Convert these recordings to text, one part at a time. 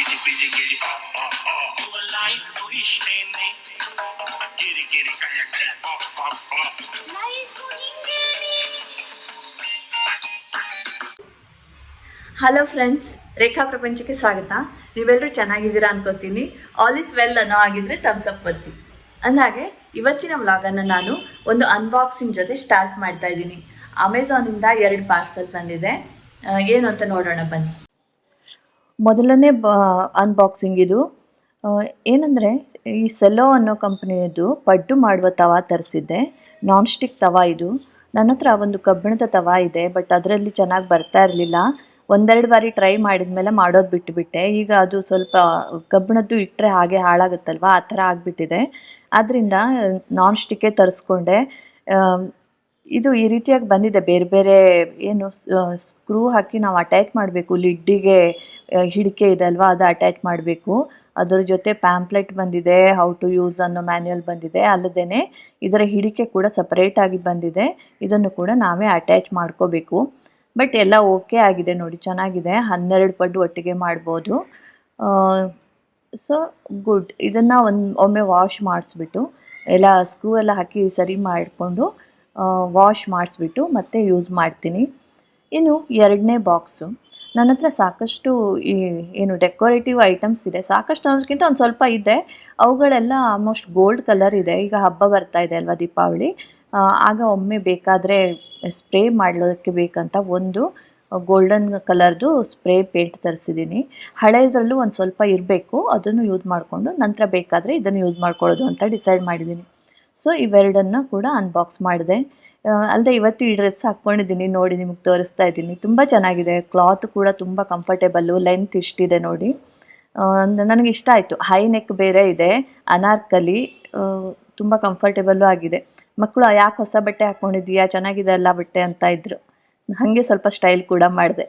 ಗಿರಿ ಗಿರಿ ಕಯ ಕಯ ಆ ಆ ಆ ಹಲೋ ಫ್ರೆಂಡ್ಸ್ ರೇಖಾ ಪ್ರಪಂಚಕ್ಕೆ ಸ್ವಾಗತ ನೀವೆಲ್ಲರೂ ಚೆನ್ನಾಗಿದ್ದೀರಾ ಅನ್ಕೋತೀನಿ. ಆಲ್ ಇಸ್ ವೆಲ್ ಅನ್ನೋ ಆಗಿದ್ರೆ ಥಮ್ಸ್ ಅಪ್ ಒತ್ತಿ. ಅಂದಾಗೆ ಇವತ್ತಿನ ವ್ಲಾಗನ್ನು ನಾನು ಒಂದು ಅನ್ಬಾಕ್ಸಿಂಗ್ ಜೊತೆ ಸ್ಟಾರ್ಟ್ ಮಾಡ್ತಾ ಇದ್ದೀನಿ. ಅಮೆಝಾನಿಂದ ಎರಡು ಪಾರ್ಸಲ್ ಬಂದಿದೆ. ಏನು ಅಂತ ನೋಡೋಣ ಬನ್ನಿ. ಮೊದಲನೇ ಬ ಅನ್ಬಾಕ್ಸಿಂಗ್ ಇದು. ಏನಂದರೆ, ಈ ಸೆಲೋ ಅನ್ನೋ ಕಂಪ್ನಿಯದು ಪಡ್ಡು ಮಾಡುವ ತವಾ ತರಿಸಿದ್ದೆ. ನಾನ್ ಸ್ಟಿಕ್ ತವಾ ಇದು. ನನ್ನ ಹತ್ರ ಒಂದು ಕಬ್ಬಿಣದ ತವಾ ಇದೆ ಬಟ್ ಅದರಲ್ಲಿ ಚೆನ್ನಾಗಿ ಬರ್ತಾ ಇರಲಿಲ್ಲ. ಒಂದೆರಡು ಬಾರಿ ಟ್ರೈ ಮಾಡಿದ ಮೇಲೆ ಮಾಡೋದು ಬಿಟ್ಟುಬಿಟ್ಟೆ ಈಗ ಅದು ಸ್ವಲ್ಪ ಕಬ್ಬಿಣದ್ದು ಇಟ್ಟರೆ ಹಾಗೆ ಹಾಳಾಗುತ್ತಲ್ವ? ಆ ಥರ ಆಗಿಬಿಟ್ಟಿದೆ. ಆದ್ದರಿಂದ ನಾನ್ ಸ್ಟಿಕ್ಕೇ ತರಿಸ್ಕೊಂಡೆ. ಇದು ಈ ರೀತಿಯಾಗಿ ಬಂದಿದೆ. ಬೇರೆ ಬೇರೆ ಏನು ಸ್ಕ್ರೂ ಹಾಕಿ ನಾವು ಅಟ್ಯಾಚ್ ಮಾಡಬೇಕು, ಲಿಡ್ಡಿಗೆ ಹಿಡಿಕೆ ಇದೆ ಅಲ್ವಾ, ಅದು ಅಟ್ಯಾಚ್ ಮಾಡಬೇಕು. ಅದರ ಜೊತೆ ಪ್ಯಾಂಪ್ಲೆಟ್ ಬಂದಿದೆ ಹೌ ಟು ಯೂಸ್ ಅನ್ನೋ ಮ್ಯಾನ್ಯಲ್ ಬಂದಿದೆ. ಅಲ್ಲದೇ ಇದರ ಹಿಡಿಕೆ ಕೂಡ ಸಪರೇಟ್ ಆಗಿ ಬಂದಿದೆ. ಇದನ್ನು ಕೂಡ ನಾವೇ ಅಟ್ಯಾಚ್ ಮಾಡ್ಕೋಬೇಕು. ಬಟ್ ಎಲ್ಲ ಓಕೆ ಆಗಿದೆ ನೋಡಿ, ಚೆನ್ನಾಗಿದೆ. ಹನ್ನೆರಡು ಪಡ್ಡು ಒಟ್ಟಿಗೆ ಮಾಡ್ಬೋದು. ಸೊ ಗುಡ್ ಇದನ್ನು ಒಂದು, ಒಮ್ಮೆ ವಾಶ್ ಮಾಡಿಸ್ಬಿಟ್ಟು, ಎಲ್ಲ ಸ್ಕ್ರೂ ಎಲ್ಲ ಹಾಕಿ ಸರಿ ಮಾಡಿಕೊಂಡು ವಾಶ್ ಮಾಡಿಸ್ಬಿಟ್ಟು ಮತ್ತೆ ಯೂಸ್ ಮಾಡ್ತೀನಿ. ಇನ್ನು ಎರಡನೇ ಬಾಕ್ಸು ನನ್ನ ಹತ್ರ ಸಾಕಷ್ಟು ಈ ಏನು ಡೆಕೋರೇಟಿವ್ ಐಟಮ್ಸ್ ಇದೆ. ಸಾಕಷ್ಟು ಅನ್ನೋದಕ್ಕಿಂತ ಒಂದು ಸ್ವಲ್ಪ ಇದೆ. ಅವುಗಳೆಲ್ಲ ಆಲ್ಮೋಸ್ಟ್ ಗೋಲ್ಡ್ ಕಲರ್ ಇದೆ. ಈಗ ಹಬ್ಬ ಬರ್ತಾ ಇದೆ ಅಲ್ವಾ ದೀಪಾವಳಿ? ಆಗ ಒಮ್ಮೆ ಬೇಕಾದರೆ ಸ್ಪ್ರೇ ಮಾಡೋದಕ್ಕೆ ಬೇಕಂತ ಒಂದು ಗೋಲ್ಡನ್ ಕಲರ್ದು ಸ್ಪ್ರೇ ಪೇಂಟ್ ತರಿಸಿದ್ದೀನಿ. ಹಳೆಯದರಲ್ಲೂ ಒಂದು ಸ್ವಲ್ಪ ಇರಬೇಕು. ಅದನ್ನು ಯೂಸ್ ಮಾಡಿಕೊಂಡು ನಂತರ ಬೇಕಾದರೆ ಇದನ್ನು ಯೂಸ್ ಮಾಡ್ಕೊಳ್ಳೋದು ಅಂತ ಡಿಸೈಡ್ ಮಾಡಿದ್ದೀನಿ. ಸೊ ಇವೆರಡನ್ನು ಕೂಡ ಅನ್ಬಾಕ್ಸ್ ಮಾಡಿದೆ. ಅಲ್ಲದೆ ಇವತ್ತು ಈ ಡ್ರೆಸ್ ಹಾಕ್ಕೊಂಡಿದ್ದೀನಿ ನೋಡಿ ನಿಮಗೆ ತೋರಿಸ್ತಾ ಇದ್ದೀನಿ. ತುಂಬ ಚೆನ್ನಾಗಿದೆ. ಕ್ಲಾತ್ ಕೂಡ ತುಂಬ ಕಂಫರ್ಟೇಬಲ್ಲು ಲೆಂತ್ ಇಷ್ಟಿದೆ ನೋಡಿ. ನನಗೆ ಇಷ್ಟ ಆಯಿತು. ಹೈ ನೆಕ್ ಬೇರೆ ಇದೆ, ಅನಾರ್ಕಲಿ ತುಂಬ ಕಂಫರ್ಟೇಬಲ್ಲು ಆಗಿದೆ. ಮಕ್ಕಳು ಯಾಕೆ ಹೊಸ ಬಟ್ಟೆ ಹಾಕ್ಕೊಂಡಿದ್ದೀಯಾ ಚೆನ್ನಾಗಿದೆ ಅಲ್ಲ ಬಟ್ಟೆ ಅಂತ ಇದ್ರು. ಹಾಗೆ ಸ್ವಲ್ಪ ಸ್ಟೈಲ್ ಕೂಡ ಮಾಡಿದೆ.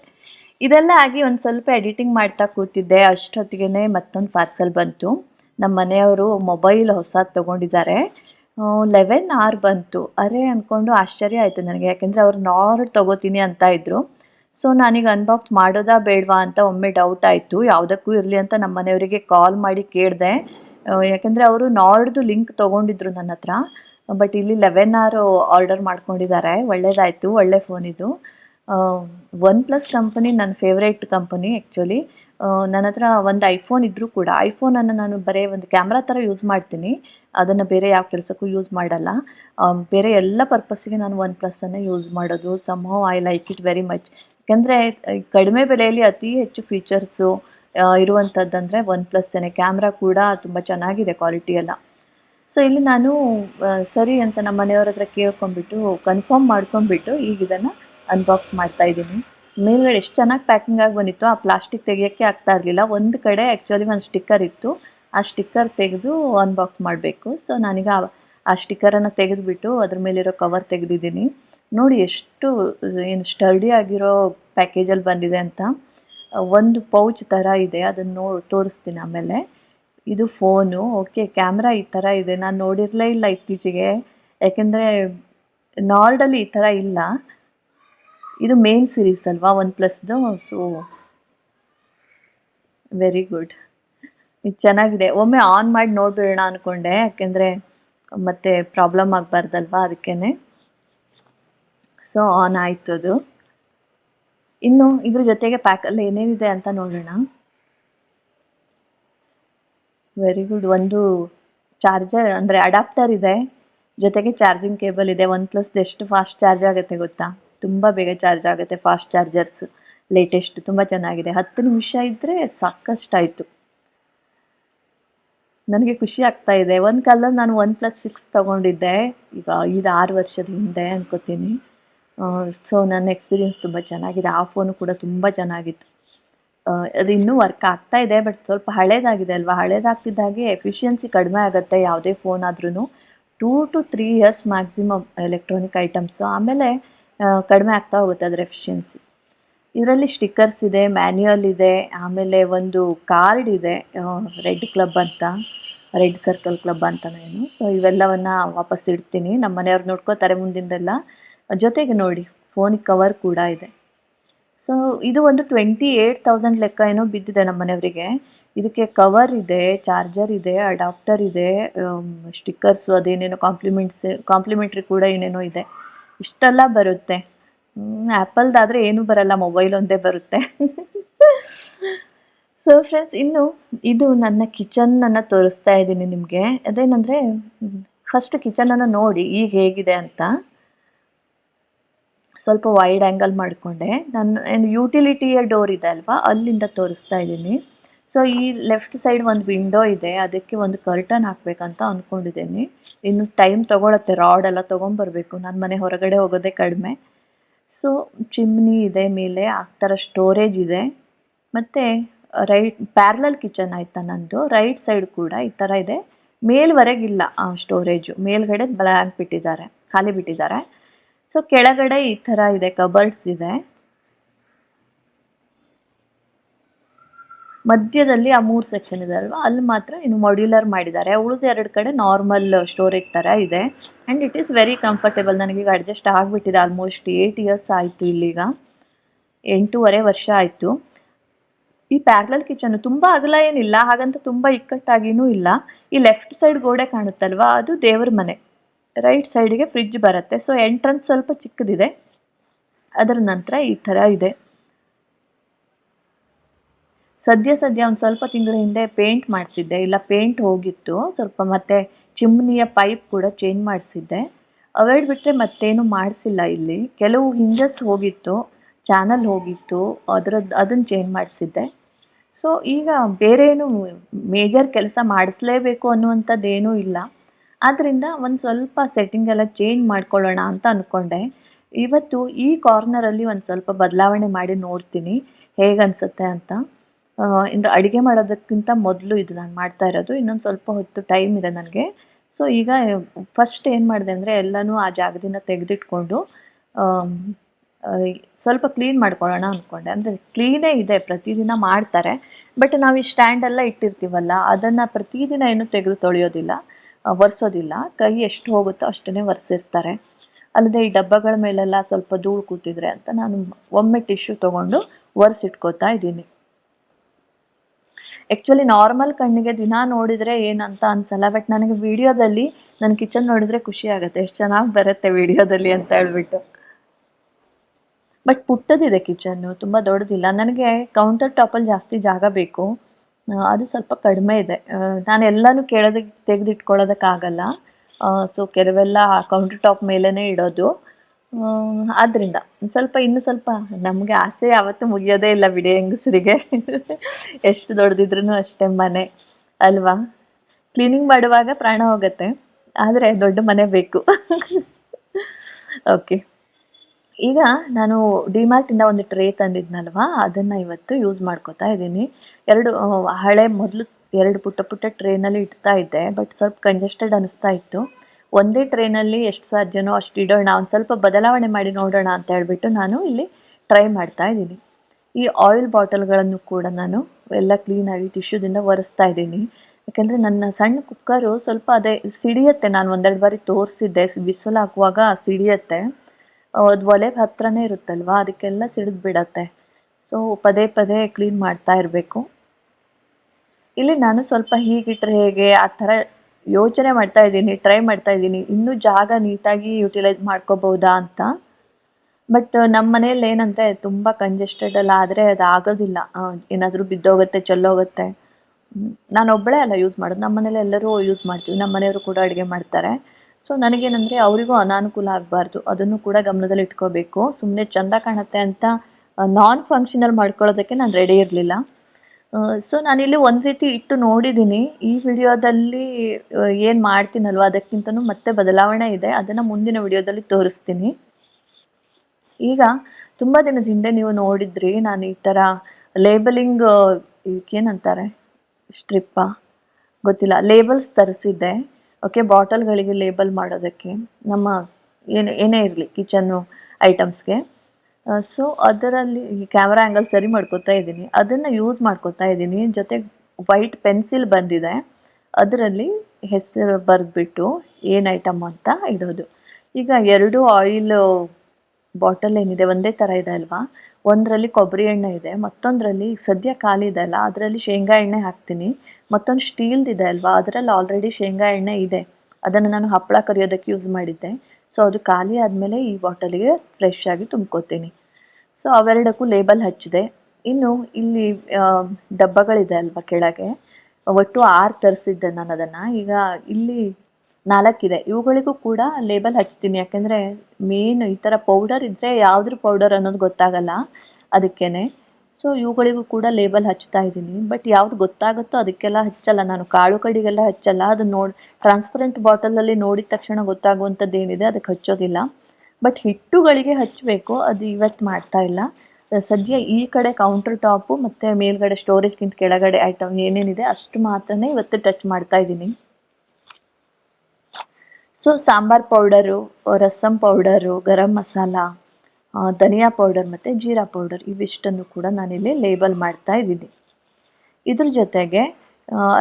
ಇದೆಲ್ಲ ಆಗಿ ಒಂದು ಸ್ವಲ್ಪ ಎಡಿಟಿಂಗ್ ಮಾಡ್ತಾ ಕೂತಿದ್ದೆ. ಅಷ್ಟೊತ್ತಿಗೆ ಮತ್ತೊಂದು ಪಾರ್ಸೆಲ್ ಬಂತು. ನಮ್ಮ ಮನೆಯವರು ಮೊಬೈಲ್ ಹೊಸ ತೊಗೊಂಡಿದ್ದಾರೆ. ಲೆವೆನ್ ಆರ್ ಬಂತು. ಅರೆ ಅಂದ್ಕೊಂಡು ಆಶ್ಚರ್ಯ ಆಯಿತು ನನಗೆ. ಯಾಕೆಂದರೆ ಅವ್ರು ನಾರ್ ತೊಗೋತೀನಿ ಅಂತ ಇದ್ದರು ಸೊ ನನಗೆ ಅನ್ಬಾಕ್ಸ್ ಮಾಡೋದಾ ಬೇಡವಾ ಅಂತ ಒಮ್ಮೆ ಡೌಟ್ ಆಯಿತು. ಯಾವುದಕ್ಕೂ ಇರಲಿ ಅಂತ ನಮ್ಮ ಮನೆಯವರಿಗೆ ಕಾಲ್ ಮಾಡಿ ಕೇಳಿದೆ. ಯಾಕೆಂದರೆ ಅವರು ನಾರ್ಡ್ದು ಲಿಂಕ್ ತೊಗೊಂಡಿದ್ರು ನನ್ನ ಹತ್ರ. ಬಟ್ ಇಲ್ಲಿ ಲೆವೆನ್ ಆರ್ ಆರ್ಡರ್ ಮಾಡ್ಕೊಂಡಿದ್ದಾರೆ. ಒಳ್ಳೇದಾಯಿತು, ಒಳ್ಳೆ ಫೋನ್ ಇದು. ಒನ್ ಪ್ಲಸ್ ಕಂಪನಿ ನನ್ನ ಫೇವ್ರೇಟ್ ಕಂಪನಿ ಆ್ಯಕ್ಚುಲಿ ನನ್ನ ಹತ್ರ ಒಂದು ಐಫೋನ್ ಇದ್ದರೂ ಕೂಡ ಐಫೋನನ್ನು ನಾನು ಬರೀ ಒಂದು ಕ್ಯಾಮ್ರಾ ಥರ ಯೂಸ್ ಮಾಡ್ತೀನಿ. ಅದನ್ನು ಬೇರೆ ಯಾವ ಕೆಲಸಕ್ಕೂ ಯೂಸ್ ಮಾಡಲ್ಲ. ಬೇರೆ ಎಲ್ಲ ಪರ್ಪಸ್ಸಿಗೆ ನಾನು ಒನ್ ಪ್ಲಸ್ಸನ್ನೇ ಯೂಸ್ ಮಾಡೋದು. Somehow I like it very much ಯಾಕೆಂದರೆ ಕಡಿಮೆ ಬೆಲೆಯಲ್ಲಿ ಅತಿ ಹೆಚ್ಚು ಫೀಚರ್ಸು ಇರುವಂಥದ್ದಂದರೆ ಒನ್ ಪ್ಲಸ್ಸೇ ಕ್ಯಾಮ್ರಾ ಕೂಡ ತುಂಬ ಚೆನ್ನಾಗಿದೆ ಕ್ವಾಲಿಟಿ ಎಲ್ಲ. ಸೊ ಇಲ್ಲಿ ನಾನು ಸರಿ ಅಂತ ನಮ್ಮ ಮನೆಯವ್ರ ಹತ್ರ ಕೇಳ್ಕೊಂಡ್ಬಿಟ್ಟು ಕನ್ಫರ್ಮ್ ಮಾಡ್ಕೊಂಡ್ಬಿಟ್ಟು ಈಗ ಇದನ್ನು ಅನ್ಬಾಕ್ಸ್ ಮಾಡ್ತಾ ಇದ್ದೀನಿ. ಮೇಲ್ಗಡೆ ಎಷ್ಟು ಚೆನ್ನಾಗಿ ಪ್ಯಾಕಿಂಗ್ ಆಗಿ ಬಂದಿತ್ತು ಆ ಪ್ಲಾಸ್ಟಿಕ್ ತೆಗಿಯೋಕ್ಕೆ ಆಗ್ತಾ ಇರಲಿಲ್ಲ. ಒಂದು ಕಡೆ ಆ್ಯಕ್ಚುಲಿ ಒಂದು ಸ್ಟಿಕ್ಕರ್ ಇತ್ತು. ಆ ಸ್ಟಿಕ್ಕರ್ ತೆಗೆದು ಅನ್ಬಾಕ್ಸ್ ಮಾಡಬೇಕು. ಸೊ ನನಗೆ ಆ- ಸ್ಟಿಕ್ಕರನ್ನು ತೆಗೆದುಬಿಟ್ಟು ಅದ್ರ ಮೇಲಿರೋ ಕವರ್ ತೆಗೆದಿದ್ದೀನಿ. ನೋಡಿ ಎಷ್ಟು, ಏನು ಸ್ಟರ್ಡಿ ಆಗಿರೋ ಪ್ಯಾಕೇಜಲ್ಲಿ ಬಂದಿದೆ ಅಂತ. ಒಂದು ಪೌಚ್ ಥರ ಇದೆ. ಅದನ್ನು ನೋ, ತೋರಿಸ್ತೀನಿ ಆಮೇಲೆ. ಇದು ಫೋನು ಓಕೆ ಕ್ಯಾಮ್ರಾ ಈ ಥರ ಇದೆ. ನಾನು ನೋಡಿರಲೇ ಇಲ್ಲ ಇತ್ತೀಚೆಗೆ. ಯಾಕೆಂದರೆ ನಾರ್ಡಲ್ಲಿ ಈ ಥರ ಇಲ್ಲ. ಇದು ಮೇನ್ ಸೀರೀಸ್ ಅಲ್ವಾ? ಒನ್ ಪ್ಲಸ್ದು ಸೊ ವೆರಿ ಗುಡ್ ಇದು ಚೆನ್ನಾಗಿದೆ. ಒಮ್ಮೆ ಆನ್ ಮಾಡಿ ನೋಡ್ಬಿಡೋಣ ಅಂದ್ಕೊಂಡೆ ಯಾಕೆಂದರೆ ಮತ್ತೆ ಪ್ರಾಬ್ಲಮ್ ಆಗಬಾರ್ದಲ್ವಾ ಅದಕ್ಕೇ ಸೊ ಆನ್ ಆಯಿತು ಅದು. ಇನ್ನು ಇದ್ರ ಜೊತೆಗೆ ಪ್ಯಾಕಲ್ಲಿ ಏನೇನಿದೆ ಅಂತ ನೋಡೋಣ. ವೆರಿ ಗುಡ್ ಒಂದು ಚಾರ್ಜರ್ ಅಂದರೆ ಅಡಾಪ್ಟರ್ ಇದೆ. ಜೊತೆಗೆ ಚಾರ್ಜಿಂಗ್ ಕೇಬಲ್ ಇದೆ. ಒನ್ ಪ್ಲಸ್ ಎಷ್ಟು ಫಾಸ್ಟ್ ಚಾರ್ಜ್ ಆಗುತ್ತೆ ಗೊತ್ತಾ? ತುಂಬ ಬೇಗ ಚಾರ್ಜ್ ಆಗುತ್ತೆ ಫಾಸ್ಟ್ ಚಾರ್ಜರ್ಸ್ ಲೇಟೆಸ್ಟ್ ತುಂಬ ಚೆನ್ನಾಗಿದೆ. ಹತ್ತು ನಿಮಿಷ ಇದ್ದರೆ ಸಾಕಷ್ಟಾಯಿತು. ನನಗೆ ಖುಷಿ ಆಗ್ತಾ ಇದೆ. ಒಂದು ಕಾಲದಲ್ಲಿ ನಾನು ಒನ್ ಪ್ಲಸ್ ಸಿಕ್ಸ್ ತೊಗೊಂಡಿದ್ದೆ. ಈಗ ಇದು ಆರು ವರ್ಷದ ಹಿಂದೆ ಅನ್ಕೋತೀನಿ. ಸೊ ನನ್ನ ಎಕ್ಸ್ಪೀರಿಯನ್ಸ್ ತುಂಬ ಚೆನ್ನಾಗಿದೆ. ಆ ಫೋನು ಕೂಡ ತುಂಬ ಚೆನ್ನಾಗಿತ್ತು. ಅದು ಇನ್ನೂ ವರ್ಕ್ ಆಗ್ತಾ ಇದೆ ಬಟ್ ಸ್ವಲ್ಪ ಹಳೇದಾಗಿದೆ ಅಲ್ವಾ? ಹಳೇದಾಗ್ತಿದ್ದಾಗೆ ಎಫಿಷಿಯನ್ಸಿ ಕಡಿಮೆ ಆಗುತ್ತೆ ಯಾವುದೇ ಫೋನ್ ಆದ್ರೂ two to three years maximum electronic items ಆಮೇಲೆ ಕಡಿಮೆ ಆಗ್ತಾ ಹೋಗುತ್ತೆ ಅದರ ಎಫಿಷಿಯನ್ಸಿ ಇದರಲ್ಲಿ ಸ್ಟಿಕ್ಕರ್ಸ್ ಇದೆ ಮ್ಯಾನ್ಯುಯಲ್ ಇದೆ, ಆಮೇಲೆ ಒಂದು ಕಾರ್ಡ್ ಇದೆ ರೆಡ್ ಕ್ಲಬ್ ಅಂತ ರೆಡ್ ಸರ್ಕಲ್ ಕ್ಲಬ್ ಅಂತ ನಾನು. ಸೊ ಇವೆಲ್ಲವನ್ನು ವಾಪಸ್ ಇಡ್ತೀನಿ. ನಮ್ಮ ಮನೆಯವ್ರು ನೋಡ್ಕೋತಾರೆ ಮುಂದಿಂದೆಲ್ಲ. ಜೊತೆಗೆ ನೋಡಿ ಫೋನಿಗೆ ಕವರ್ ಕೂಡ ಇದೆ. ಸೊ ಇದು ಒಂದು ಟ್ವೆಂಟಿ ಏಯ್ಟ್ ತೌಸಂಡ್ ಲೆಕ್ಕ ಏನೋ ಬಿದ್ದಿದೆ ನಮ್ಮ ಮನೆಯವರಿಗೆ. ಇದಕ್ಕೆ ಕವರ್ ಇದೆ ಚಾರ್ಜರ್ ಇದೆ ಅಡಾಪ್ಟರ್ ಇದೆ ಸ್ಟಿಕ್ಕರ್ಸು ಅದೇನೇನೋ ಕಾಂಪ್ಲಿಮೆಂಟ್ಸ್ ಕಾಂಪ್ಲಿಮೆಂಟ್ರಿ ಕೂಡ ಏನೇನೋ ಇದೆ. ಇಷ್ಟೆಲ್ಲ ಬರುತ್ತೆ. ಆ್ಯಪಲ್ದಾದರೆ ಏನೂ ಬರಲ್ಲ ಮೊಬೈಲ್ ಒಂದೇ ಬರುತ್ತೆ. ಸೊ ಫ್ರೆಂಡ್ಸ್ ಇನ್ನು ಇದು ನನ್ನ ಕಿಚನನ್ನು ತೋರಿಸ್ತಾ ಇದ್ದೀನಿ ನಿಮಗೆ. ಅದೇನಂದರೆ ಫಸ್ಟ್ ಕಿಚನನ್ನು ನೋಡಿ ಈಗ ಹೇಗಿದೆ ಅಂತ. ಸ್ವಲ್ಪ ವೈಡ್ ಆ್ಯಂಗಲ್ ಮಾಡಿಕೊಂಡೆ. ನನ್ನ ಯುಟಿಲಿಟಿಯ ಡೋರ್ ಇದೆ ಅಲ್ವಾ, ಅಲ್ಲಿಂದ ತೋರಿಸ್ತಾ ಇದ್ದೀನಿ. ಸೊ ಈ ಲೆಫ್ಟ್ ಸೈಡ್ ಒಂದು ವಿಂಡೋ ಇದೆ, ಅದಕ್ಕೆ ಒಂದು ಕರ್ಟನ್ ಹಾಕ್ಬೇಕಂತ ಅಂದ್ಕೊಂಡಿದ್ದೀನಿ ಇನ್ನು ಟೈಮ್ ತೊಗೊಳತ್ತೆ ರಾಡ್ ಎಲ್ಲ ತೊಗೊಂಬರ್ಬೇಕು. ನನ್ನ ಮನೆ ಹೊರಗಡೆ ಹೋಗೋದೆ ಕಡಿಮೆ. ಸೊ ಚಿಮ್ನಿ ಇದೆ ಮೇಲೆ, ಆ ಥರ ಸ್ಟೋರೇಜ್ ಇದೆ. ಮತ್ತು ರೈಟ್ ಪ್ಯಾರ್ಲಲ್ ಕಿಚನ್ ಆಯಿತಾ ನಂದು? ರೈಟ್ ಸೈಡ್ ಕೂಡ ಈ ಥರ ಇದೆ. ಮೇಲ್ವರೆಗಿಲ್ಲ ಆ ಸ್ಟೋರೇಜು ಮೇಲ್ಗಡೆ ಬ್ಲ್ಯಾಂಕ್ ಬಿಟ್ಟಿದ್ದಾರೆ, ಖಾಲಿ ಬಿಟ್ಟಿದ್ದಾರೆ. ಸೊ ಕೆಳಗಡೆ ಈ ಥರ ಇದೆ ಕಬರ್ಡ್ಸ್ ಇದೆ. ಮಧ್ಯದಲ್ಲಿ ಆ ಮೂರು ಸೆಕ್ಷನ್ ಇದೆ ಅಲ್ವಾ? ಅಲ್ಲಿ ಮಾತ್ರ ಇನ್ನು ಮಾಡ್ಯುಲರ್ ಮಾಡಿದ್ದಾರೆ. ಉಳಿದ ಎರಡು ಕಡೆ ನಾರ್ಮಲ್ ಸ್ಟೋರೇಜ್ ಥರ ಇದೆ. And it is very comfortable ನನಗೀಗ ಅಡ್ಜಸ್ಟ್ ಆಗಿಬಿಟ್ಟಿದೆ ಆಲ್ಮೋಸ್ಟ್ ಏಯ್ಟ್ ಇಯರ್ಸ್ ಆಯಿತು ಇಲ್ಲೀಗ. ಎಂಟೂವರೆ ವರ್ಷ ಆಯಿತು. ಈ ಪ್ಯಾರ್ಲಲ್ ಕಿಚನ್ ತುಂಬ ಅಗಲ ಏನಿಲ್ಲ, ಹಾಗಂತ ತುಂಬ ಇಕ್ಕಟ್ಟಾಗಿನೂ ಇಲ್ಲ. ಈ ಲೆಫ್ಟ್ ಸೈಡ್ ಗೋಡೆ ಕಾಣುತ್ತಲ್ವಾ? ಅದು ದೇವರ ಮನೆ. ರೈಟ್ ಸೈಡಿಗೆ ಫ್ರಿಡ್ಜ್ ಬರುತ್ತೆ. ಸೊ ಎಂಟ್ರೆನ್ಸ್ ಸ್ವಲ್ಪ ಚಿಕ್ಕದಿದೆ. ಅದರ ನಂತರ ಈ ಥರ ಇದೆ. ಸದ್ಯ ಸದ್ಯ ಒಂದು ಸ್ವಲ್ಪ ತಿಂಗಳ ಹಿಂದೆ ಪೇಂಟ್ ಮಾಡಿಸಿದ್ದೆ. ಇಲ್ಲ ಪೇಂಟ್ ಹೋಗಿತ್ತು. ಸ್ವಲ್ಪ ಮತ್ತೆ ಚಿಮ್ನಿಯ ಪೈಪ್ ಕೂಡ ಚೇಂಜ್ ಮಾಡಿಸಿದ್ದೆ. ಅವೆರಡು ಬಿಟ್ಟರೆ ಮತ್ತೇನು ಮಾಡಿಸಿಲ್ಲ ಇಲ್ಲಿ. ಕೆಲವು ಹಿಂಜಸ್ ಹೋಗಿತ್ತು ಚಾನಲ್ ಹೋಗಿತ್ತು. ಅದರದ್ದು ಅದನ್ನು ಚೇಂಜ್ ಮಾಡಿಸಿದ್ದೆ. ಸೊ ಈಗ ಬೇರೆ ಏನು ಮೇಜರ್ ಕೆಲಸ ಮಾಡಿಸ್ಲೇಬೇಕು ಅನ್ನುವಂಥದ್ದೇನೂ ಇಲ್ಲ. ಆದ್ದರಿಂದ ಒಂದು ಸ್ವಲ್ಪ ಸೆಟ್ಟಿಂಗ್ ಎಲ್ಲ ಚೇಂಜ್ ಮಾಡ್ಕೊಳ್ಳೋಣ ಅಂತ ಅಂದ್ಕೊಂಡೆ ಇವತ್ತು ಈ ಕಾರ್ನರಲ್ಲಿ ಒಂದು ಸ್ವಲ್ಪ ಬದಲಾವಣೆ ಮಾಡಿ ನೋಡ್ತೀನಿ. ಹೇಗನ್ಸುತ್ತೆ ಅಂತ. ಇನ್ನು ಅಡುಗೆ ಮಾಡೋದಕ್ಕಿಂತ ಮೊದಲು ಇದು ನಾನು ಮಾಡ್ತಾ ಇರೋದು. ಇನ್ನೊಂದು ಸ್ವಲ್ಪ ಹೊತ್ತು ಟೈಮ್ ಇದೆ ನನಗೆ. ಸೊ ಈಗ ಫಸ್ಟ್ ಏನು ಮಾಡಿದೆ ಅಂದರೆ ಎಲ್ಲನೂ ಆ ಜಾಗದಿಂದ ತೆಗೆದಿಟ್ಕೊಂಡು ಸ್ವಲ್ಪ ಕ್ಲೀನ್ ಮಾಡ್ಕೊಳ್ಳೋಣ ಅಂದ್ಕೊಂಡೆ ಅಂದರೆ ಕ್ಲೀನೇ ಇದೆ, ಪ್ರತಿದಿನ ಮಾಡ್ತಾರೆ. ಬಟ್ ನಾವು ಈ ಸ್ಟ್ಯಾಂಡೆಲ್ಲ ಇಟ್ಟಿರ್ತೀವಲ್ಲ, ಅದನ್ನು ಪ್ರತಿದಿನ ಏನು ತೆಗೆದು ತೊಳೆಯೋದಿಲ್ಲ ಒರೆಸೋದಿಲ್ಲ. ಕೈ ಎಷ್ಟು ಹೋಗುತ್ತೋ ಅಷ್ಟೇ ಒರೆಸಿರ್ತಾರೆ. ಅಲ್ಲದೆ ಈ ಡಬ್ಬಗಳ ಮೇಲೆಲ್ಲ ಸ್ವಲ್ಪ ಧೂಳು ಕೂತಿದ್ರೆ ಅಂತ ನಾನು ಒಮ್ಮೆ ಟಿಶ್ಯೂ ತೊಗೊಂಡು ಒರೆಸಿಟ್ಕೋತಾ ಇದ್ದೀನಿ. ಆ್ಯಕ್ಚುಲಿ ನಾರ್ಮಲ್ ಕಣ್ಣಿಗೆ ದಿನ ನೋಡಿದರೆ ಏನಂತ ಅನ್ಸಲ್ಲ ಬಟ್ ನನಗೆ ವಿಡಿಯೋದಲ್ಲಿ ನನ್ನ ಕಿಚನ್ ನೋಡಿದರೆ ಖುಷಿ ಆಗುತ್ತೆ. ಎಷ್ಟು ಚೆನ್ನಾಗಿ ಬರುತ್ತೆ ವಿಡಿಯೋದಲ್ಲಿ ಅಂತ ಹೇಳ್ಬಿಟ್ಟು. ಬಟ್ ಪುಟ್ಟದಿದೆ ಕಿಚನ್ನು ತುಂಬ ದೊಡ್ಡದಿಲ್ಲ. ನನಗೆ ಕೌಂಟರ್ ಟಾಪಲ್ಲಿ ಜಾಸ್ತಿ ಜಾಗ ಬೇಕು. ಅದು ಸ್ವಲ್ಪ ಕಡಿಮೆ ಇದೆ. ನಾನು ಎಲ್ಲನೂ ಕೆಳದಕ್ಕೆ ತೆಗೆದಿಟ್ಕೊಳ್ಳೋದಕ್ಕಾಗಲ್ಲ. ಸೊ ಕೆಲವೆಲ್ಲ ಕೌಂಟರ್ ಟಾಪ್ ಮೇಲೇ ಇಡೋದು. ಆದ್ದರಿಂದ ಸ್ವಲ್ಪ ಇನ್ನು ಸ್ವಲ್ಪ ನಮಗೆ ಆಸೆ ಯಾವತ್ತೂ ಮುಗಿಯೋದೇ ಇಲ್ಲ ಬಿಡಿ ಹೆಂಗಸರಿಗೆ. ಎಷ್ಟು ದೊಡ್ಡದಿದ್ರೂ ಅಷ್ಟೇ ಮನೆ, ಅಲ್ವಾ? ಕ್ಲೀನಿಂಗ್ ಮಾಡುವಾಗ ಪ್ರಾಣ ಹೋಗುತ್ತೆ, ಆದರೆ ದೊಡ್ಡ ಮನೆ ಬೇಕು. ಓಕೆ ಈಗ ನಾನು ಡಿಮಾರ್ಟಿಂದ ಒಂದು ಟ್ರೇ ತಂದಿದ್ನಲ್ವಾ, ಅದನ್ನು ಇವತ್ತು ಯೂಸ್ ಮಾಡ್ಕೋತಾ ಇದ್ದೀನಿ. ಎರಡು ಹಳೆ ಮೊದಲು ಎರಡು ಪುಟ್ಟ ಪುಟ್ಟ ಟ್ರೇನಲ್ಲಿ ಇಡ್ತಾ ಇದ್ದೆ, ಬಟ್ ಸ್ವಲ್ಪ ಕಂಜೆಸ್ಟೆಡ್ ಅನಿಸ್ತಾ ಇತ್ತು. ಒಂದೇ ಟ್ರೈನಲ್ಲಿ ಎಷ್ಟು ಸಾಧ್ಯನೋ ಅಷ್ಟು ಇಡೋಣ, ಒಂದು ಸ್ವಲ್ಪ ಬದಲಾವಣೆ ಮಾಡಿ ನೋಡೋಣ ಅಂತ ಹೇಳ್ಬಿಟ್ಟು ನಾನು ಇಲ್ಲಿ ಟ್ರೈ ಮಾಡ್ತಾ ಇದ್ದೀನಿ. ಈ ಆಯಿಲ್ ಬಾಟಲ್ಗಳನ್ನು ಕೂಡ ನಾನು ಎಲ್ಲ ಕ್ಲೀನಾಗಿ ಟಿಶ್ಯೂದಿಂದ ಒರೆಸ್ತಾ ಇದ್ದೀನಿ. ಯಾಕೆಂದರೆ ನನ್ನ ಸಣ್ಣ ಕುಕ್ಕರು ಸ್ವಲ್ಪ ಅದೇ ಸಿಡಿಯತ್ತೆ, ನಾನು ಒಂದೆರಡು ಬಾರಿ ತೋರಿಸಿದ್ದೆ, ಬಿಸಿಲು ಹಾಕುವಾಗ ಸಿಡಿಯತ್ತೆ. ಅದು ಒಲೆ ಹತ್ರನೇ ಇರುತ್ತಲ್ವಾ, ಅದಕ್ಕೆಲ್ಲ ಸಿಡಿದು ಬಿಡತ್ತೆ. ಸೊ ಪದೇ ಪದೇ ಕ್ಲೀನ್ ಮಾಡ್ತಾ ಇರಬೇಕು. ಇಲ್ಲಿ ನಾನು ಸ್ವಲ್ಪ ಹೀಗಿಟ್ರೆ ಹೇಗೆ, ಆ ಥರ ಯೋಚನೆ ಮಾಡ್ತಾ ಇದ್ದೀನಿ ಟ್ರೈ ಮಾಡ್ತಾ ಇದ್ದೀನಿ. ಇನ್ನೂ ಜಾಗ ನೀಟಾಗಿ ಯುಟಿಲೈಸ್ ಮಾಡ್ಕೋಬೋದಾ ಅಂತ. ಬಟ್ ನಮ್ಮ ಮನೇಲಿ ಏನಂದರೆ ತುಂಬ ಕಂಜೆಸ್ಟೆಡ್ ಎಲ್ಲ ಆದರೆ ಅದು ಆಗೋದಿಲ್ಲ. ಏನಾದರೂ ಬಿದ್ದೋಗುತ್ತೆ, ಚೆಲ್ಲೋಗುತ್ತೆ. ನಾನು ಒಬ್ಬಳೇ ಅಲ್ಲ ಯೂಸ್ ಮಾಡೋದು. ನಮ್ಮ ಮನೇಲಿ ಎಲ್ಲರೂ ಯೂಸ್ ಮಾಡ್ತೀವಿ. ನಮ್ಮ ಮನೆಯವರು ಕೂಡ ಅಡುಗೆ ಮಾಡ್ತಾರೆ. ಸೊ ನನಗೇನಂದರೆ ಅವರಿಗೂ ಅನಾನುಕೂಲ ಆಗಬಾರ್ದು. ಅದನ್ನು ಕೂಡ ಗಮನದಲ್ಲಿ ಇಟ್ಕೋಬೇಕು. ಸುಮ್ಮನೆ ಚೆಂದ ಕಾಣುತ್ತೆ ಅಂತ ನಾನ್ ಫಂಕ್ಷನಲ್ ಮಾಡ್ಕೊಳ್ಳೋದಕ್ಕೆ ನಾನು ರೆಡಿ ಇರಲಿಲ್ಲ. ಸೊ ನಾನಿಲ್ಲಿ ಒಂದು ರೀತಿ ಇಟ್ಟು ನೋಡಿದ್ದೀನಿ ಈ ವಿಡಿಯೋದಲ್ಲಿ ಏನು ಮಾಡ್ತೀನಲ್ವ ಅದಕ್ಕಿಂತನೂ ಮತ್ತೆ ಬದಲಾವಣೆ ಇದೆ. ಅದನ್ನು ಮುಂದಿನ ವಿಡಿಯೋದಲ್ಲಿ ತೋರಿಸ್ತೀನಿ. ಈಗ ತುಂಬ ದಿನದ ಹಿಂದೆ ನೀವು ನೋಡಿದ್ರಿ, ನಾನು ಈ ಥರ ಲೇಬಲಿಂಗ್ ಏನಂತಾರೆ ಸ್ಟ್ರಿಪ್ಪ? ಗೊತ್ತಿಲ್ಲ. ಲೇಬಲ್ಸ್ ತರಿಸಿದ್ದೆ. ಓಕೆ, ಬಾಟಲ್ಗಳಿಗೆ ಲೇಬಲ್ ಮಾಡೋದಕ್ಕೆ. ನಮ್ಮ ಏನೇ ಏನೇ ಇರಲಿ, ಕಿಚನ್ನು ಐಟಮ್ಸ್ಗೆ. ಸೊ ಅದರಲ್ಲಿ ಕ್ಯಾಮ್ರಾ ಆ್ಯಂಗಲ್ ಸರಿ ಮಾಡ್ಕೋತಾ ಇದ್ದೀನಿ. ಅದನ್ನು ಯೂಸ್ ಮಾಡ್ಕೋತಾ ಇದ್ದೀನಿ. ಜೊತೆಗೆ ವೈಟ್ ಪೆನ್ಸಿಲ್ ಬಂದಿದೆ. ಅದರಲ್ಲಿ ಹೆಸರು ಬರೆದ್ಬಿಟ್ಟು ಏನು ಐಟಮ್ ಅಂತ ಇಡೋದು. ಈಗ ಎರಡು ಆಯಿಲ್ ಬಾಟಲ್ ಏನಿದೆ, ಒಂದೇ ಥರ ಇದೆ ಅಲ್ವಾ? ಒಂದರಲ್ಲಿ ಕೊಬ್ಬರಿ ಎಣ್ಣೆ ಇದೆ, ಮತ್ತೊಂದರಲ್ಲಿ ಸದ್ಯ ಖಾಲಿ ಇದೆ ಅಲ್ಲ, ಅದರಲ್ಲಿ ಶೇಂಗಾ ಎಣ್ಣೆ ಹಾಕ್ತೀನಿ. ಮತ್ತೊಂದು ಸ್ಟೀಲ್ದು ಇದೆ ಅಲ್ವಾ, ಅದರಲ್ಲಿ ಆಲ್ರೆಡಿ ಶೇಂಗಾ ಎಣ್ಣೆ ಇದೆ. ಅದನ್ನು ನಾನು ಹಪ್ಪಳ ಕರಿಯೋದಕ್ಕೆ ಯೂಸ್ ಮಾಡಿದ್ದೆ. ಸೊ ಅದು ಖಾಲಿ ಆದಮೇಲೆ ಈ ಬಾಟಲಿಗೆ ಫ್ರೆಶ್ ಆಗಿ ತುಂಬ್ಕೋತೀನಿ. ಸೊ ಅವೆರಡಕ್ಕೂ ಲೇಬಲ್ ಹಚ್ಚಿದೆ. ಇನ್ನು ಇಲ್ಲಿ ಡಬ್ಬಗಳಿದೆ ಅಲ್ವಾ ಕೆಳಗೆ? ಒಟ್ಟು ಆರು ತರಿಸಿದ್ದೆ ನಾನು ಅದನ್ನು. ಈಗ ಇಲ್ಲಿ ನಾಲ್ಕಿದೆ. ಇವುಗಳಿಗೂ ಕೂಡ ಲೇಬಲ್ ಹಚ್ತೀನಿ. ಯಾಕೆಂದರೆ ಮೇನ್ ಈ ಥರ ಪೌಡರ್ ಇದ್ದರೆ ಯಾವುದ್ರ ಪೌಡರ್ ಅನ್ನೋದು ಗೊತ್ತಾಗಲ್ಲ. ಅದಕ್ಕೇನೆ. ಸೊ ಇವುಗಳಿಗೂ ಕೂಡ ಲೇಬಲ್ ಹಚ್ತಾ ಇದ್ದೀನಿ. ಬಟ್ ಯಾವ್ದು ಗೊತ್ತಾಗುತ್ತೋ ಅದಕ್ಕೆಲ್ಲ ಹಚ್ಚಲ್ಲ ನಾನು. ಕಾಳು ಕಡಿಗೆಲ್ಲ ಹಚ್ಚಲ್ಲ. ಅದು ನೋಡಿ ಟ್ರಾನ್ಸ್ಪರೆಂಟ್ ಬಾಟಲಲ್ಲಿ ನೋಡಿದ ತಕ್ಷಣ ಗೊತ್ತಾಗುವಂಥದ್ದು ಏನಿದೆ ಅದಕ್ಕೆ ಹಚ್ಚೋದಿಲ್ಲ. ಬಟ್ ಹಿಟ್ಟುಗಳಿಗೆ ಹಚ್ಚಬೇಕು. ಅದು ಇವತ್ತು ಮಾಡ್ತಾ ಇಲ್ಲ. ಸದ್ಯ ಈ ಕಡೆ ಕೌಂಟರ್ ಟಾಪು ಮತ್ತು ಮೇಲ್ಗಡೆ ಸ್ಟೋರೇಜ್ಗಿಂತ ಕೆಳಗಡೆ ಐಟಮ್ ಏನೇನಿದೆ ಅಷ್ಟು ಮಾತ್ರನೇ ಇವತ್ತು ಟಚ್ ಮಾಡ್ತಾ ಇದ್ದೀನಿ. So sambar powder rasam powder garam masala ಧನಿಯಾ ಪೌಡರ್ ಮತ್ತು ಜೀರಾ ಪೌಡರ್ ಇವಿಷ್ಟನ್ನು ಕೂಡ ನಾನಿಲ್ಲಿ ಲೇಬಲ್ ಮಾಡ್ತಾ ಇದ್ದೀನಿ. ಇದ್ರ ಜೊತೆಗೆ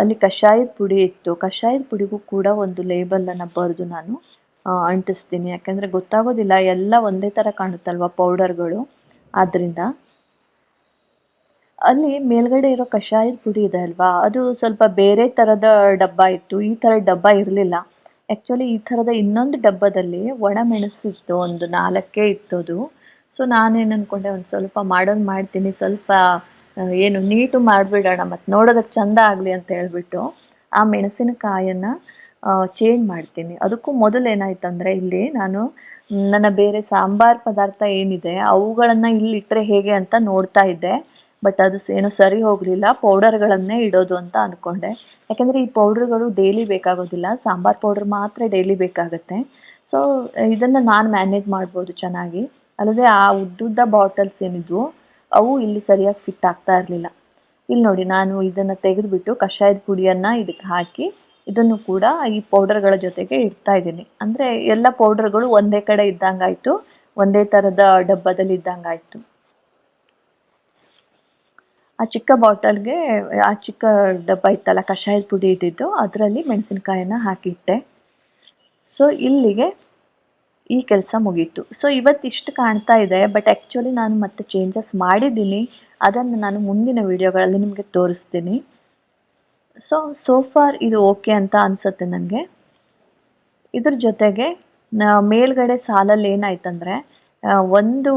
ಅಲ್ಲಿ ಕಷಾಯದ ಪುಡಿ ಇತ್ತು. ಕಷಾಯದ ಪುಡಿಗೂ ಕೂಡ ಒಂದು ಲೇಬಲನ್ನು ಬರೆದು ನಾನು ಅಂಟಿಸ್ತೀನಿ. ಯಾಕೆಂದರೆ ಗೊತ್ತಾಗೋದಿಲ್ಲ, ಎಲ್ಲ ಒಂದೇ ಥರ ಕಾಣುತ್ತಲ್ವ ಪೌಡರ್ಗಳು ಆದ್ದರಿಂದ ಅಲ್ಲಿ ಮೇಲ್ಗಡೆ ಇರೋ ಕಷಾಯದ ಪುಡಿ ಇದೆ ಅಲ್ವಾ? ಅದು ಸ್ವಲ್ಪ ಬೇರೆ ಥರದ ಡಬ್ಬ ಇತ್ತು. ಈ ಥರ ಡಬ್ಬ ಇರಲಿಲ್ಲ. ಆ್ಯಕ್ಚುಲಿ ಈ ಥರದ ಇನ್ನೊಂದು ಡಬ್ಬದಲ್ಲಿ ಒಣ ಮೆಣಸಿತ್ತು, ಒಂದು ನಾಲ್ಕೇ ಇತ್ತು ಅದು ಸೊ ನಾನೇನು ಅನ್ಕೊಂಡೆ, ಒಂದು ಸ್ವಲ್ಪ ಮಾಡೋದು ಮಾಡ್ತೀನಿ, ಸ್ವಲ್ಪ ಏನು ನೀಟು ಮಾಡಿಬಿಡೋಣ ಮತ್ತು ನೋಡೋದಕ್ಕೆ ಚಂದ ಆಗಲಿ ಅಂತ ಹೇಳ್ಬಿಟ್ಟು, ಆ ಮೆಣಸಿನಕಾಯನ್ನು ಚೇಂಜ್ ಮಾಡ್ತೀನಿ. ಅದಕ್ಕೂ ಮೊದಲು ಏನಾಯ್ತಂದರೆ ಇಲ್ಲಿ ನಾನು, ನನ್ನ ಬೇರೆ ಸಾಂಬಾರ್ ಪದಾರ್ಥ ಏನಿದೆ, ಅವುಗಳನ್ನು ಇಲ್ಲಿ ಇಟ್ಟರೆ ಹೇಗೆ ಅಂತ ನೋಡ್ತಾ ಇದ್ದೆ. ಬಟ್ ಅದು ಏನೋ ಸರಿ ಹೋಗಲಿಲ್ಲ, ಪೌಡರ್ಗಳನ್ನೇ ಇಡೋದು ಅಂತ ಅಂದ್ಕೊಂಡೆ ಯಾಕೆಂದರೆ ಈ ಪೌಡ್ರ್ಗಳು ಡೈಲಿ ಬೇಕಾಗೋದಿಲ್ಲ, ಸಾಂಬಾರ್ ಪೌಡ್ರ್ ಮಾತ್ರ ಡೈಲಿ ಬೇಕಾಗುತ್ತೆ. ಸೊ ಇದನ್ನು ನಾನು ಮ್ಯಾನೇಜ್ ಮಾಡ್ಬೋದು ಚೆನ್ನಾಗಿ. ಅಲ್ಲದೆ ಆ ಉದ್ದುದ್ದ ಬಾಟಲ್ಸ್ ಏನಿದ್ವು, ಅವು ಇಲ್ಲಿ ಸರಿಯಾಗಿ ಫಿಟ್ ಆಗ್ತಾ ಇರಲಿಲ್ಲ. ಇಲ್ಲಿ ನೋಡಿ, ನಾನು ಇದನ್ನು ತೆಗೆದುಬಿಟ್ಟು ಕಷಾಯದ ಪುಡಿಯನ್ನು ಇದಕ್ಕೆ ಹಾಕಿ, ಇದನ್ನು ಕೂಡ ಈ ಪೌಡರ್ಗಳ ಜೊತೆಗೆ ಇಡ್ತಾ ಇದ್ದೀನಿ. ಅಂದರೆ ಎಲ್ಲ ಪೌಡರ್ಗಳು ಒಂದೇ ಕಡೆ ಇದ್ದಂಗಾಯಿತು, ಒಂದೇ ಥರದ ಡಬ್ಬದಲ್ಲಿ ಇದ್ದಂಗಾಯಿತು. ಆ ಚಿಕ್ಕ ಬಾಟಲ್ಗೆ ಆ ಚಿಕ್ಕ ಡಬ್ಬ ಇತ್ತಲ್ಲ, ಕಷಾಯದ ಪುಡಿ ಇಟ್ಟಿದ್ದು ಅದರಲ್ಲಿ ಮೆಣಸಿನ್ಕಾಯನ್ನ ಹಾಕಿಟ್ಟೆ. ಸೊ ಇಲ್ಲಿಗೆ ಈ ಕೆಲಸ ಮುಗೀತು. ಸೊ ಇವತ್ತಿಷ್ಟು ಕಾಣ್ತಾ ಇದೆ ಬಟ್ ಆ್ಯಕ್ಚುಲಿ ನಾನು ಮತ್ತೆ ಚೇಂಜಸ್ ಮಾಡಿದ್ದೀನಿ. ಅದನ್ನು ನಾನು ಮುಂದಿನ ವೀಡಿಯೋಗಳಲ್ಲಿ ನಿಮಗೆ ತೋರಿಸ್ತೀನಿ. ಸೊ ಸೋಫಾರ್ ಇದು ಓಕೆ ಅಂತ ಅನಿಸುತ್ತೆ ನನಗೆ. ಇದ್ರ ಜೊತೆಗೆ ಮೇಲ್ಗಡೆ ಸಾಲಲ್ಲಿ ಏನಾಯ್ತಂದರೆ ಒಂದು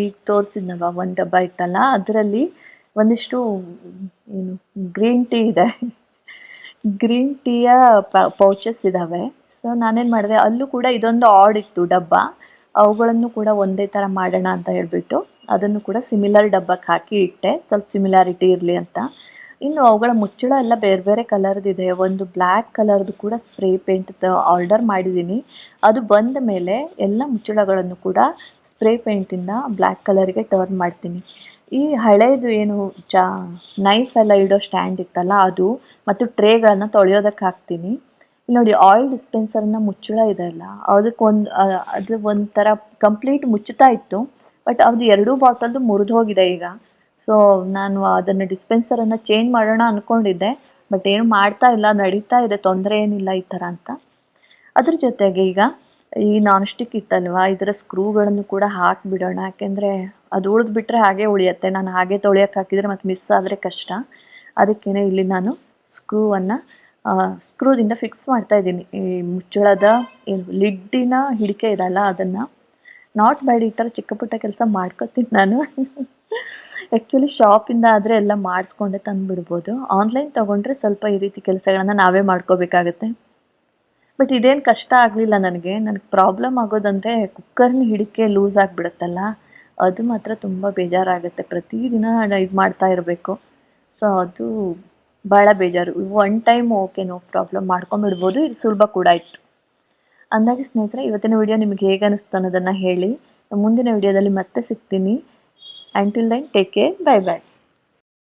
ಈಗ ತೋರಿಸಿದ್ನಲ್ವ, ಒಂದು ಡಬ್ಬ ಇತ್ತಲ್ಲ, ಅದರಲ್ಲಿ ಒಂದಿಷ್ಟು, ಏನು, ಗ್ರೀನ್ ಟೀ ಇದೆ. ಗ್ರೀನ್ ಟೀಯ ಪೌಚಸ್ ಇದ್ದಾವೆ ಸೊ ನಾನೇನು ಮಾಡಿದೆ, ಅಲ್ಲೂ ಕೂಡ ಇದೊಂದು ಆಡ್ ಇತ್ತು ಡಬ್ಬ. ಅವುಗಳನ್ನು ಕೂಡ ಒಂದೇ ಥರ ಮಾಡೋಣ ಅಂತ ಹೇಳ್ಬಿಟ್ಟು ಅದನ್ನು ಕೂಡ ಸಿಮಿಲರ್ ಡಬ್ಬಕ್ಕೆ ಹಾಕಿ ಇಟ್ಟೆ. ಸ್ವಲ್ಪ ಸಿಮಿಲಾರಿಟಿ ಇರಲಿ ಅಂತ. ಇನ್ನು ಅವುಗಳ ಮುಚ್ಚಳ ಎಲ್ಲ ಬೇರೆ ಬೇರೆ ಕಲರ್ದಿದೆ ಒಂದು ಬ್ಲ್ಯಾಕ್ ಕಲರ್ದು ಕೂಡ ಸ್ಪ್ರೇ ಪೇಂಟ್ ಆರ್ಡರ್ ಮಾಡಿದ್ದೀನಿ. ಅದು ಬಂದ ಮೇಲೆ ಎಲ್ಲ ಮುಚ್ಚಳಗಳನ್ನು ಕೂಡ ಸ್ಪ್ರೇ ಪೇಂಟಿಂದ ಬ್ಲ್ಯಾಕ್ ಕಲರ್ಗೆ ಟರ್ನ್ ಮಾಡ್ತೀನಿ. ಈ ಹಳೆಯದು ಏನು ಚ ನೈಫ್ ಎಲ್ಲ ಇಡೋ ಸ್ಟ್ಯಾಂಡ್ ಇತ್ತಲ್ಲ ಅದು, ಮತ್ತು ಟ್ರೇಗಳನ್ನು ತೊಳೆಯೋದಕ್ಕೆ ಹಾಕ್ತೀನಿ. ನೋಡಿ ಆಯಿಲ್ ಡಿಸ್ಪೆನ್ಸರ್ನ ಮುಚ್ಚಳ ಇದೆ ಅಲ್ಲ, ಅದಕ್ಕೆ ಒಂದು ಅದು ಒಂಥರ ಕಂಪ್ಲೀಟ್ ಮುಚ್ಚುತ್ತಾ ಇತ್ತು ಬಟ್ ಅದು ಎರಡೂ ಬಾಟಲ್ದು ಮುರಿದು ಹೋಗಿದೆ ಈಗ. ಸೊ ನಾನು ಅದನ್ನು ಡಿಸ್ಪೆನ್ಸರನ್ನು ಚೇಂಜ್ ಮಾಡೋಣ ಅಂದ್ಕೊಂಡಿದ್ದೆ ಬಟ್ ಏನು ಮಾಡ್ತಾ ಇಲ್ಲ, ನಡೀತಾ ಇದೆ, ತೊಂದರೆ ಏನಿಲ್ಲ ಈ ಥರ ಅಂತ. ಅದ್ರ ಜೊತೆಗೆ ಈಗ ಈ ನಾನ್ ಸ್ಟಿಕ್ ಇತ್ತಲ್ವಾ, ಇದರ ಸ್ಕ್ರೂಗಳನ್ನು ಕೂಡ ಹಾಕಿಬಿಡೋಣ ಯಾಕೆಂದರೆ ಅದು ಉಳಿದ್ಬಿಟ್ರೆ ಹಾಗೆ ಉಳಿಯುತ್ತೆ, ನಾನು ಹಾಗೆ ತೊಳೆಯೋಕೆ ಹಾಕಿದರೆ ಮತ್ತೆ ಮಿಸ್ ಆದರೆ ಕಷ್ಟ. ಅದಕ್ಕೇನೆ ಇಲ್ಲಿ ನಾನು ಸ್ಕ್ರೂವನ್ನು ಸ್ಕ್ರೂದಿಂದ ಫಿಕ್ಸ್ ಮಾಡ್ತಾ ಇದ್ದೀನಿ. ಈ ಮುಚ್ಚಳದ ಏನು ಲಿಡ್ಡಿನ ಹಿಡಿಕೆ ಇರಲ್ಲ ಅದನ್ನು. ನಾಟ್ ಬ್ಯಾಡ್ ಈ ಥರ ಚಿಕ್ಕ ಪುಟ್ಟ ಕೆಲಸ ಮಾಡ್ಕೊತೀನಿ ನಾನು. ಆ್ಯಕ್ಚುಲಿ ಶಾಪಿಂದ ಆದರೆ ಎಲ್ಲ ಮಾಡಿಸ್ಕೊಂಡೆ ತಂದುಬಿಡ್ಬೋದು. ಆನ್ಲೈನ್ ತೊಗೊಂಡ್ರೆ ಸ್ವಲ್ಪ ಈ ರೀತಿ ಕೆಲಸಗಳನ್ನ ನಾವೇ ಮಾಡ್ಕೋಬೇಕಾಗತ್ತೆ. ಬಟ್ ಇದೇನು ಕಷ್ಟ ಆಗಲಿಲ್ಲ ನನಗೆ. ನನಗೆ ಪ್ರಾಬ್ಲಮ್ ಆಗೋದಂದರೆ ಕುಕ್ಕರ್ನ ಹಿಡಿಕೆ ಲೂಸ್ ಆಗಿಬಿಡುತ್ತಲ್ಲ. ಅದು ಮಾತ್ರ ತುಂಬ ಬೇಜಾರಾಗುತ್ತೆ. ಪ್ರತಿದಿನ ಇದು ಮಾಡ್ತಾ ಇರಬೇಕು. ಸೊ ಅದು ಭಾಳ ಬೇಜಾರು. One time okay no problem ಮಾಡ್ಕೊಂಬಿಡ್ಬೋದು ಇದು ಸುಲಭ ಕೂಡ ಇತ್ತು. ಅಂದಾಗೆ ಸ್ನೇಹಿತರೆ, ಇವತ್ತಿನ ವಿಡಿಯೋ ನಿಮಗೆ ಹೇಗೆ ಅನಿಸ್ತು ಅನ್ನೋದನ್ನು ಹೇಳಿ. ಮುಂದಿನ ವಿಡಿಯೋದಲ್ಲಿ ಮತ್ತೆ ಸಿಗ್ತೀನಿ. Until then take care bye bye